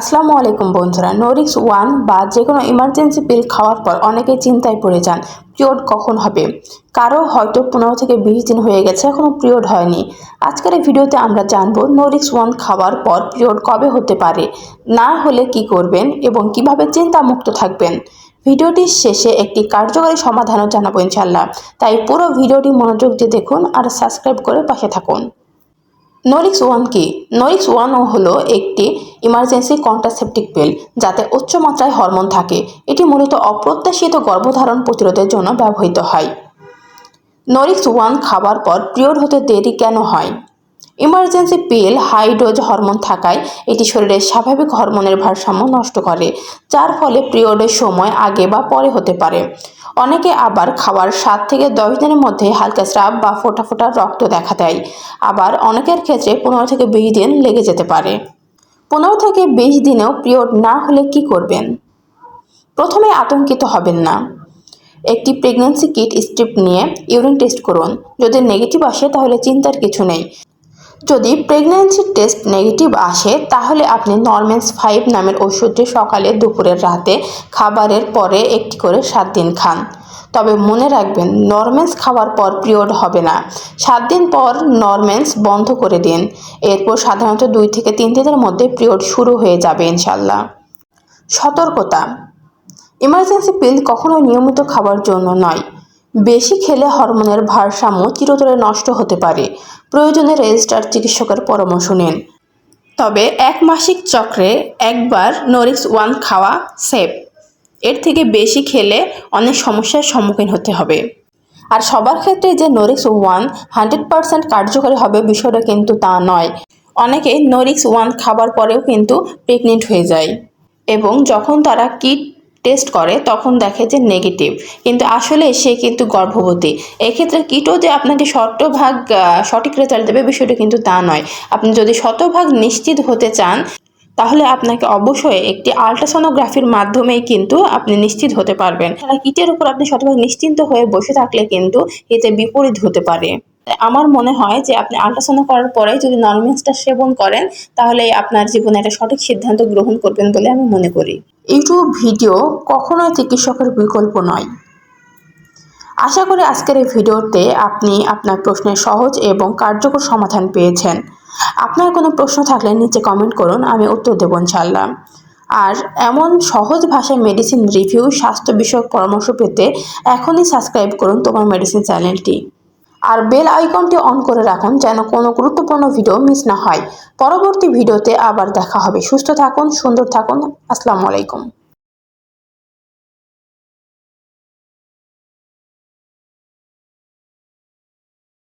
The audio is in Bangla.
আসসালামু আলাইকুম বন্ধুরা নোরিক্স ওয়ান বা যে কোনো ইমার্জেন্সি পিল খাওয়ার পর অনেকে চিন্তায় পড়ে যান পিরিয়ড কখন হবে? কারও হয়তো পনেরো থেকে বিশ দিন হয়ে গেছে এখনও পিরিয়ড হয়নি। আজকের ভিডিওতে আমরা জানব নোরিক্স ওয়ান খাওয়ার পর পিরিয়ড কবে হতে পারে, না হলে কি করবেন এবং কীভাবে চিন্তামুক্ত থাকবেন। ভিডিওটির শেষে একটি কার্যকরী সমাধানও জানাব ইনশাল্লাহ তাই পুরো ভিডিওটি মনোযোগ দিয়ে দেখুন আর সাবস্ক্রাইব করে পাশে থাকুন। নরিক্স ওয়ান কি নরিক্স ওয়ানও হলো একটি ইমার্জেন্সি কন্ট্রাসেপটিক পেল যাতে উচ্চ মাত্রায় হরমোন থাকে। এটি মূলত অপ্রত্যাশিত গর্ভধারণ প্রতিরোধের জন্য ব্যবহৃত হয়। নরিক্স ওয়ান খাবার পর পিরিয়ড হতে দেরি কেন হয়? Emergency pill high dose hormone থাকায় এটি শরীরের স্বাভাবিক হরমোনের ভারসাম্য নষ্ট করে, যার ফলে পিরিয়ডের সময় আগে বা পরে হতে পারে। অনেকে আবার খাওয়ার সাত থেকে দশ দিনের মধ্যে হালকা স্রাব বা ফোটা ফোটা রক্ত দেখা দেয়। আবার অনেকের ক্ষেত্রে পনেরো থেকে বিশ দিন লেগে যেতে পারে। পনেরো থেকে বিশ দিনেও পিরিয়ড না হলে কি করবেন? প্রথমে আতঙ্কিত হবেন না। একটি প্রেগন্যান্সি কিট স্ট্রিপ নিয়ে ইউরিন টেস্ট করুন। যদি নেগেটিভ আসে তাহলে চিন্তার কিছু নেই। যদি প্রেগন্যান্সি টেস্ট নেগেটিভ আসে, তাহলে আপনি নরমেন্স ফাইভ নামের ওষুধটি সকালে, দুপুরের রাতে, খাবারের পরে একটি করে সাত দিন খান। তবে মনে রাখবেন নরমেন্স খাওয়ার পর পিরিয়ড হবে না। সাত দিন পর নরমেন্স বন্ধ করে দিন। এরপর সাধারণত দুই থেকে তিন দিনের মধ্যে পিরিয়ড শুরু হয়ে যাবে ইনশাল্লাহ সতর্কতা। ইমার্জেন্সি পিল কখনোই নিয়মিত খাবার জন্য নয়। বেশি খেলে হরমোনের ভারসাম্য চিরতরে নষ্ট হতে পারে। প্রয়োজনে রেজিস্টার চিকিৎসকের পরামর্শ নিন। তবে এক মাসিক চক্রে একবার নরিক্স ওয়ান খাওয়া সেফ। এর থেকে বেশি খেলে অনেক সমস্যার সম্মুখীন হতে হবে। আর সবার ক্ষেত্রে যে নরিক্স ওয়ান হান্ড্রেড পারসেন্ট কার্যকরী হবে বিষয়টা কিন্তু তা নয়। অনেকে নরিক্স ওয়ান খাবার পরেও কিন্তু প্রেগনেন্ট হয়ে যায়। এবং যখন তারা কিট টেস্ট করে, তখন দেখে যে নেগেটিভ কিন্তু আসলে সে কিন্তু গর্ভবতী। এক্ষেত্রে কিটও যে আপনাকে শতভাগ সঠিক রেজাল্ট দেবে বিষয়টা কিন্তু তা নয়। আপনি যদি শতভাগ নিশ্চিত হতে চান, তাহলে আপনাকে অবশ্যই একটি আলট্রাসোনোগ্রাফির মাধ্যমেই কিন্তু আপনি নিশ্চিত হতে পারবেন। কিটের উপর আপনি শতভাগ নিশ্চিন্ত হয়ে বসে থাকলে কিন্তু এতে বিপরীত হতে পারে। আমার মনে হয় যে আপনি আলট্রাসাউন্ড করার পরে যদি ননমেন্সটা সেবন করেন, তাহলে আপনার জীবনে একটা সঠিক সিদ্ধান্ত গ্রহণ করবেন বলে আমি মনে করি। ইউটিউব ভিডিও কখনোই চিকিৎসকের বিকল্প নয়। আশা করি আজকের এই ভিডিওতে আপনি আপনার প্রশ্নের সহজ এবং কার্যকর সমাধান পেয়েছেন। আপনার কোনো প্রশ্ন থাকলে নিচে কমেন্ট করুন, আমি উত্তর দেবো ইনশাল্লাহ আর এমন সহজ ভাষায় মেডিসিন রিভিউ স্বাস্থ্য বিষয়ক পরামর্শ পেতে এখনই সাবস্ক্রাইব করুন তোমার মেডিসিন চ্যানেলটি আর বেল আইকনটি অন করে রাখুন যেন কোনো গুরুত্বপূর্ণ ভিডিও মিস না হয়। পরবর্তী ভিডিওতে আবার দেখা হবে। সুস্থ থাকুন, সুন্দর থাকুন। আসসালামু আলাইকুম।